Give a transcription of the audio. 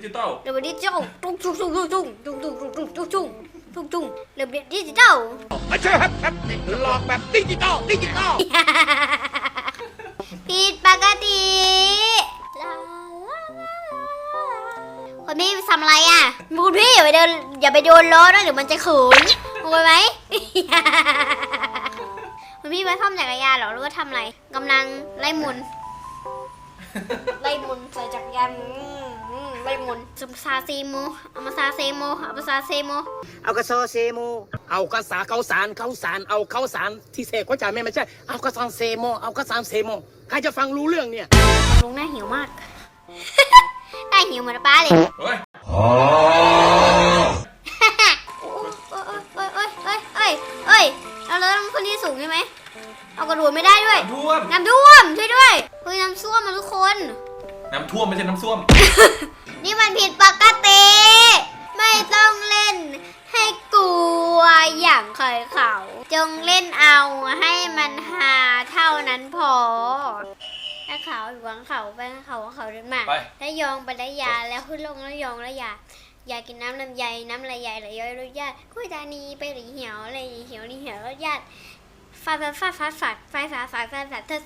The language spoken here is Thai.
ดิจิตอล ระบบดิจิตอลตุ้งตุ้งตุ้งตุ้งตุ้งตุ้งตุ้งตุ้งตุ้งตุ้งตุ้งตุ้งระบบดิจิตอลไม่ใช่ครับครับหลอกแบบดิจิตอลดิจิตอลผิดปกติลาลาลาคนพี่ทำอะไรอะคุณพี่อย่าไปเดินอย่าไปโดนล้อนะเดี๋ยวมันจะขืนโอยไหมคุณพี่มาซ่อมจักรยานเหรอหรือว่าทำอะไรกำลังไล่หมุน ไล่หมุนใส่จักรยานอืมอืมไล่หมุนซุมซาเซโมเอามาซาเซโมเอามาซาเซโมเอากระโซเซโม เอากระสาเขาสารเขาสารเอาเขาสารที่เสกก็จ่ายไม่ไม่ใช่ เอากระสังเซโม เอากระสังเซโม ใครจะฟังรู้เรื่องเนี่ย ลุงน่าหิวมาก น่าหิวเหมือนป้าเลย เฮ้ยโอ้ยโอ้ยโอ้ยโอ้ยโอ้ยโอ้ยโอ้ยเราเริ่มคนที่สูงใช่ไหม เอากระโดดไม่ได้ด้วยน้ำท่วมน้ำท่วมช่วยด้วยเฮ้ยน้ำท่วมมาทุกคน น้ำท่วมไม่ใช่น้ำท่วม นี่มันผิดปกติ ไม่ต้องเล่นให้กลัวอย่างเคยเขา จงเล่นเอาให้มันหาเท่านั้นพอถ้าเขาหวังเขาไปเขาเขาเดินมาไป แล้วยองไปแล้วยาแล้วขึ้นลงแล้วยองแล้วยาอยากกินน้ำลำไยน้ำลำไยไหลย้อยรสญาติคุยตานีไปหลีเหี่ยวอะไรเหี่ยวนี่เหี่ยวรสญาติฟาดฟาดฟาดฟาดฟาดฟาดฟาดฟาดฟาดฟาด